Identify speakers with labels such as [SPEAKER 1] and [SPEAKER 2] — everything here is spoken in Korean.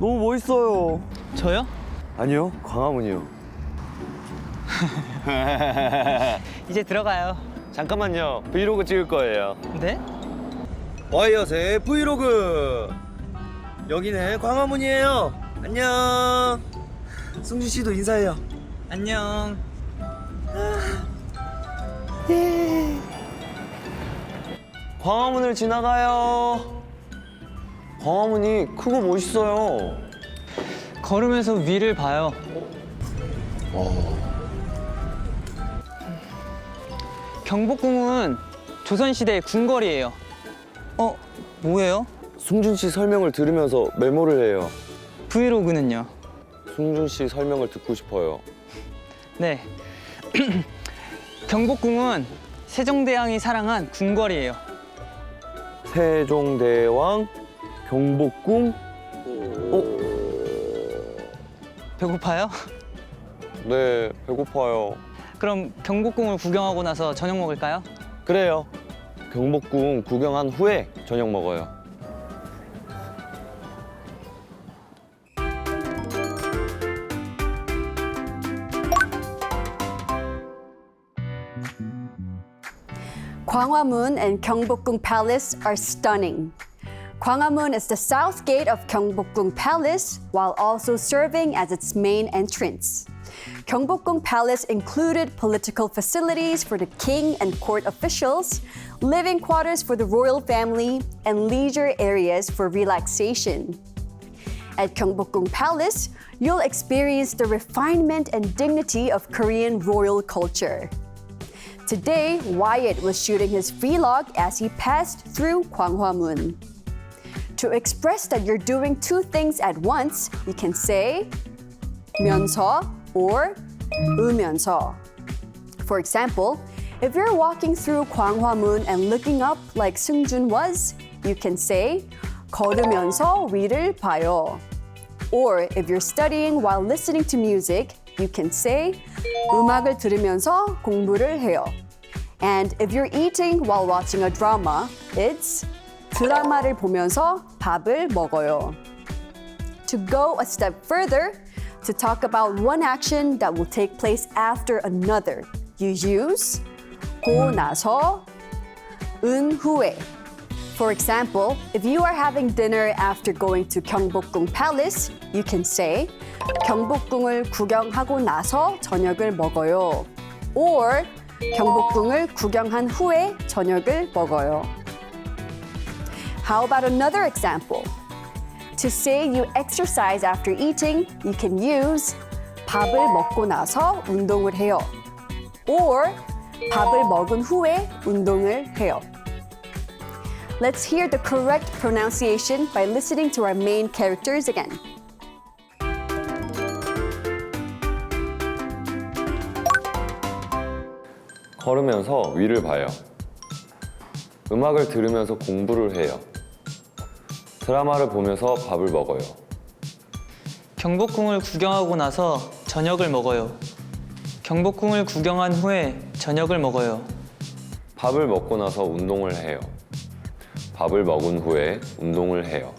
[SPEAKER 1] 너무 멋있어요.
[SPEAKER 2] 저요?
[SPEAKER 1] 아니요, 광화문이요.
[SPEAKER 2] 이제 들어가요.
[SPEAKER 1] 잠깐만요. 브이로그 찍을 거예요.
[SPEAKER 2] 네?
[SPEAKER 1] 와이엇의 브이로그. 여기는 광화문이에요. 안녕. 승준 씨도 인사해요.
[SPEAKER 2] 안녕.
[SPEAKER 1] 광화문을 지나가요. 광화문이 크고 멋있어요.
[SPEAKER 2] 걸으면서 위를 봐요. 경복궁은 조선시대의 궁궐이에요. 어, 뭐예요?
[SPEAKER 1] 승준 씨 설명을 들으면서 메모를 해요.
[SPEAKER 2] 브이로그는요?
[SPEAKER 1] 승준 씨 설명을 듣고 싶어요.
[SPEAKER 2] 네. 경복궁은 세종대왕이 사랑한 궁궐이에요.
[SPEAKER 1] 세종대왕 경복궁.
[SPEAKER 2] 배고파요?
[SPEAKER 1] 네, 배고파요.
[SPEAKER 2] 그럼 경복궁을 구경하고 나서 저녁 먹을까요?
[SPEAKER 1] 그래요. 경복궁 구경한 후에 저녁 먹어요.
[SPEAKER 3] Gwanghwamun and Gyeongbokgung Palace are stunning. Gwanghwamun is the south gate of Gyeongbokgung Palace while also serving as its main entrance. Gyeongbokgung Palace included political facilities for the king and court officials, living quarters for the royal family, and leisure areas for relaxation. At Gyeongbokgung Palace, you'll experience the refinement and dignity of Korean royal culture. Today, Wyatt was shooting his vlog as he passed through Gwanghwamun. To express that you're doing two things at once, you can say 면서 or 으면서. For example, if you're walking through Gwanghwamun and looking up like Seungjun was, you can say 걸으면서 위를 봐요. Or if you're studying while listening to music, you can say 음악을 들으면서 공부를 해요. And if you're eating while watching a drama, it's 드라마를 보면서 밥을 먹어요. To go a step further, to talk about one action that will take place after another, you use 고 나서 은 후에. For example, if you are having dinner after going to Gyeongbokgung Palace, you can say 경복궁을 구경하고 나서 저녁을 먹어요. Or 경복궁을 구경한 후에 저녁을 먹어요. How about another example? To say you exercise after eating, you can use 밥을 먹고 나서 운동을 해요. Or 밥을 먹은 후에 운동을 해요. Let's hear the correct pronunciation by listening to our main characters again.
[SPEAKER 1] 걸으면서 위를 봐요. 음악을 들으면서 공부를 해요. 드라마를 보면서 밥을 먹어요.
[SPEAKER 2] 경복궁을 구경하고 나서 저녁을 먹어요. 경복궁을 구경한 후에 저녁을 먹어요.
[SPEAKER 1] 밥을 먹고 나서 운동을 해요. 밥을 먹은 후에 운동을 해요.